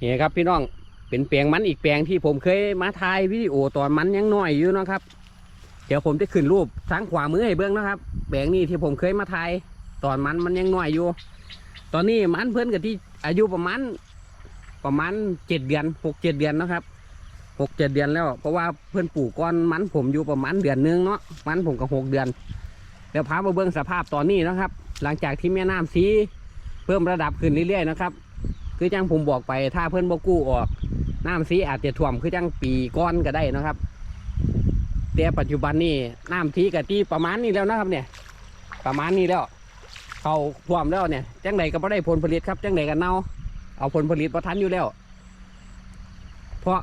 นี่ครับพี่น้องเป็นแปลงมันอีกแปลงที่ผมเคยมาถ่ายวิดีโอตอนมันยังน้อยอยู่นะครับ เดี๋ยวผมจะขึ้นรูปทางขวามือให้เบื้องนะครับ แปลงนี้ที่ผมเคยมาถ่ายตอนมันมันยังน้อยอยู่ ตอนนี้มันเพิ่อนกับที่อายุประมาณประมาณเจ็ดเดือนหกเจ็ดเดือนนะครับหกเจ็ดเดือนแล้วเพราะว่าเพื่อนปลูกก้อนมันผมอยู่ประมาณเดือนหนึงเนาะมันผมก็หกเดือนเดี๋ยวพามาเบื้องสภาพตอนนี้นะครับ หลังจากที่แม่น้ำสีเพิ่มระดับขึ้นเรื่อยๆนะครับ คือจังผมบอกไปถ้าเพื่อนบกู้ออก น้ำสีอาจจะท่วมคือจังปีก้อนก็ได้นะครับแต่ปัจจุบันนี่น้ำทีกับที่ประมาณนี้แล้วนะครับ เนี่ย ประมาณนี้แล้วเขาท่วมแล้วเนี่ยจังใดก็ไม่ได้ผลผลิตครับจังใดก็เน่าเอาผลผลิตประทันอยู่แล้ว เพราะ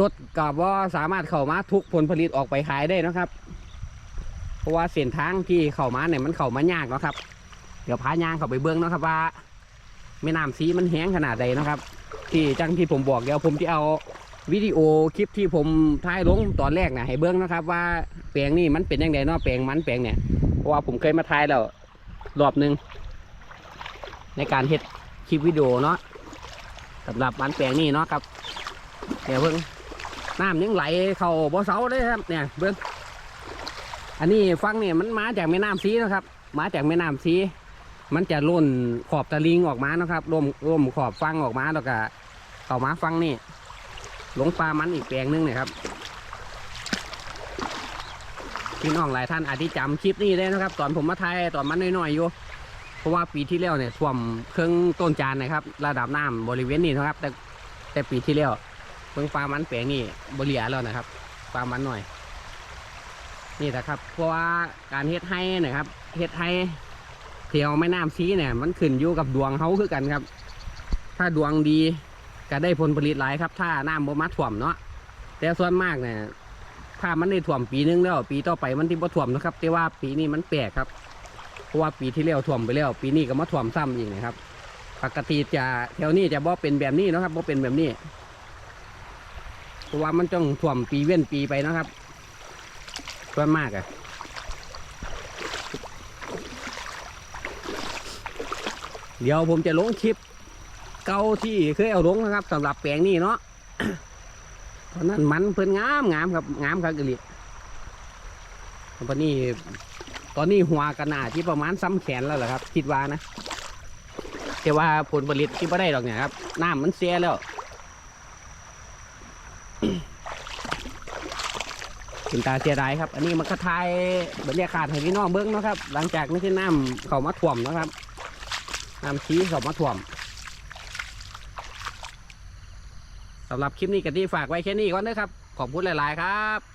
รถกับว่าสามารถเข้ามาทุกผลผลิตออกไปขายได้นะครับ เพราะว่าเส้นทางที่เข้ามาเนี่ยมันเข้ามายากนะครับ เดี๋ยวพายางเข้าไปเบื้องนะครับว่า แม่น้ำสีมันแห้งขนาดใดนะครับ ที่จังที่ผมบอกเดี๋ยวผมจะเอาวิดีโอคลิปที่ผมถ่ายลงตอนแรกนะให้เบื้องนะครับ ว่าแปลงนี่มันเป็นยังไงเนาะแปลงมันแปลงเนี่ยเพราะว่าผมเคยมาถ่ายแล้วรอบหนึ่งในการเฮ็ดคลิปวิดีโอเนาะสำหรับมันแปลงนี่เนาะครับเดี๋ยวเพิ่งน้ำยังไหลเข้าบ่อเสาเลยครับเนี่ยเบิ้งอันนี้ฟังเนี่ยมันมาจากแม่น้ำสีนะครับ มาจากแม่น้ำสี มันจะล่นขอบตะลิงออกมานะครับร่วมร่วมขอบฟังออกมาแล้วก็เข้ามาฟังนี่หลงปลามันอีกแปลงหนึงเนยครับพี่น้องหลายท่านอาจจะจำคลิปนี้ได้นะครับ ตอนผมมาถ่ายตอนมันน้อยๆอยู่เพราะว่าปีที่แล้วเนี่ยท่วมเครื่องต้นจานนะครับ ระดับน้ำบริเวณนี้นะครับ แต่แต่ปีที่แล้วเพิ่งปลามันแปลงนี่บริยาแล้วนะครับปลามันหน่อย นี่นะครับ เพราะว่าการเฮ็ดให้นะครับเฮ็ดให้ เที่ยวแม่น้ำซีเนี่ย มันขึ้นอยู่กับดวงเขาคือกันครับ ถ้าดวงดีก็ได้ผลผลิตหลายครับ ถ้าน้ำบ่มาถ่วมเนาะแต่ส่วนมากเนี่ยถ้ามันได้ถ่วมปีนึงแล้วปีต่อไปมันที่บ่ถ่วมนะครับแต่ว่าปีนี้มันแปลกครับเพราะว่าปีที่แล้วถ่วมไปแล้ว ปีนี้ก็มาถ่วมซ้ำอีกนะครับ ปกติจะแถวนี้จะบ่เป็นแบบนี้นะครับบ่เป็นแบบนี้เพราะว่ามันต้องถ่วมปีเว้นปีไปนะครับส่วนมากอะ เดี๋ยวผมจะลงคลิป เก่าที่เคยเอาลงนะครับสำหรับแปลงนี้เนาะตอนนั้นมันเพิ่นงามงามครับงามครับกะลิตอนนี้ ตอนนี้หัวกันนาที่ประมาณซ้ำแขนแล้วเหรอครับ คิดว่านะแต่ว่าผลผลิตที่ไม่ได้หรอกเนี่ยครับน้ำมันเสียแล้วเป็นตาเสียดายครับ อันนี้มันก็ทายบรรยากาศให้พี่น้องเบิ้งนะครับ หลังจากไม่ใช่น้ำเขามาถ่วมนะครับ น้ำชี้สอบมาถ่วมสำหรับคลิปนี้กันที่ฝากไว้แค่นี้ก่อนนะครับ ขอบคุณหลาย ๆ ครับ